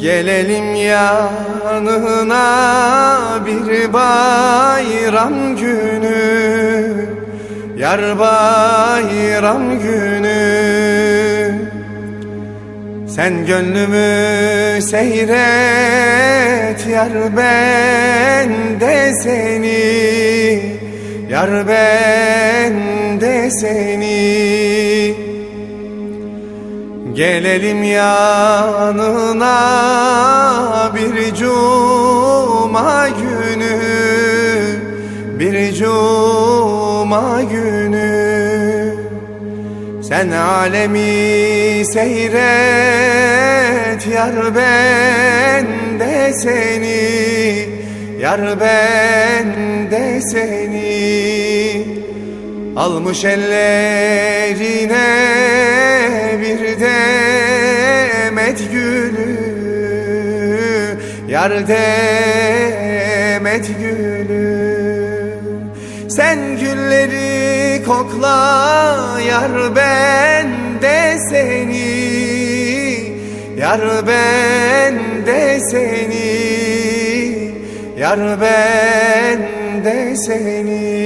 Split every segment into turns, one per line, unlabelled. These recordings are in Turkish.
Gelelim yanına bir bayram günü Yar bayram günü. Sen gönlümü seyret yar ben de seni Yar ben de seni Gelelim yanına bir cuma günü Bir cuma günü. Sen alemi seyret Yar ben de seni Yar ben de seni Almış ellerine bir demet gülü Yar demet gülü. Sen gülleri kokla yar ben de seni Yar ben de seni Yar ben de seni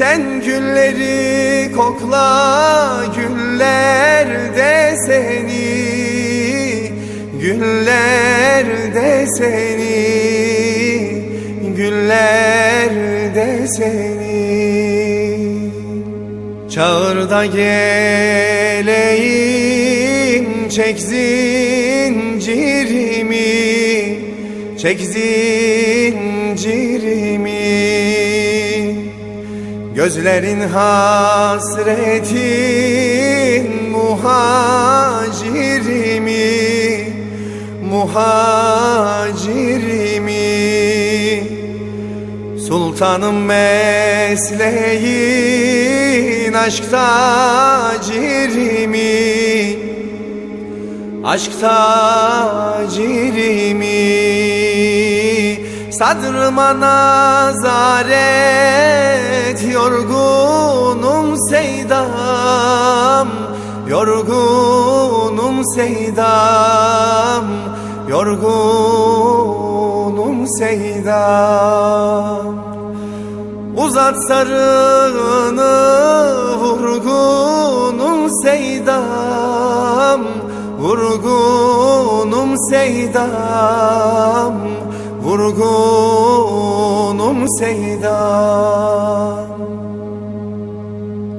Sen gülleri kokla güller de seni. Güller de seni. Güller de seni. Çağır da geleyim çek zincirimi Çek zincirimi Gözlerin hasretin muhacirimi Muhacirimi. Sultanım mesleğin aşk tacirimi Aşk tacirimi Sadrıma nazaret Yorgunum seydam Yorgunum seydam Yorgunum seydam. Uzat sarını vurgunum seydam Vurgunum seydam Vurgunum seydam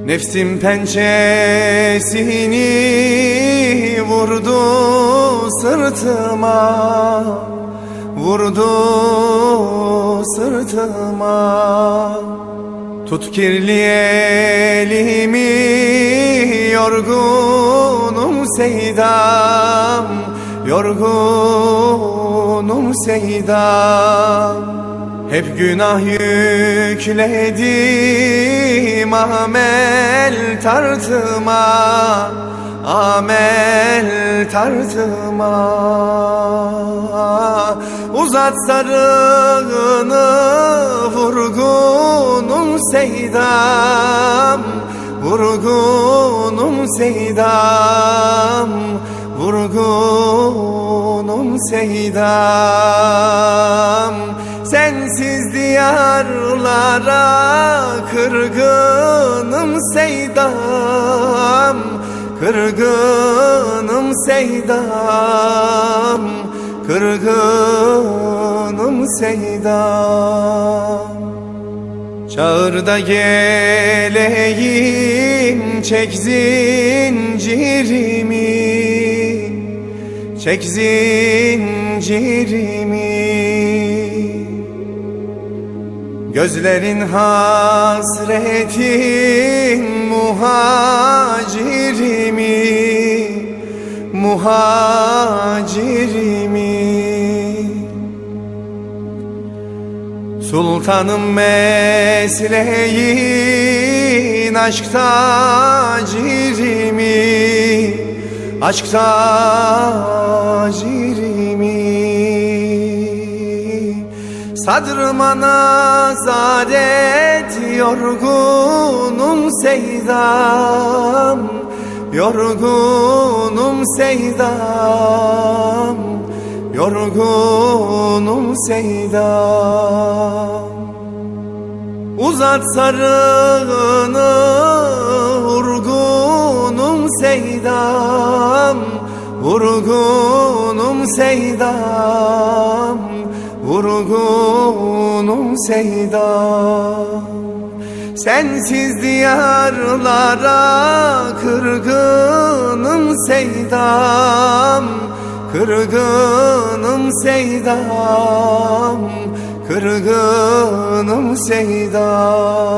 Nefsim pençesini vurdu sırtıma. Vurdu sırtıma. Tut kirli elimi yorgunum seydam Yorgunum seydam Hep günah yükledim amel tartıma Amel tartıma. Uzat sarığını vurgunum seydam Vurgunum seydam Vurgunum seydam Sensiz diyarlara kırgınım seydam Kırgınım seydam Kırgınım seydam. Çağır da geleyim çek zincirimi Çek zincirimi. Gözlerin hasretin muhacirimi. Muhacirimi. Sultanım mesleğin aşk tacirimi Aşk tacirimi Sadrıma nazaret yorgunum seydam Yorgunum Seydam Yorgunum Seydam. Uzat sarığını Vurgunum Seydam Vurgunum Seydam Vurgunum Seydam. Sensiz diyarlara kırgınım Seydam Kırgınım Seydam Kırgınım Seydam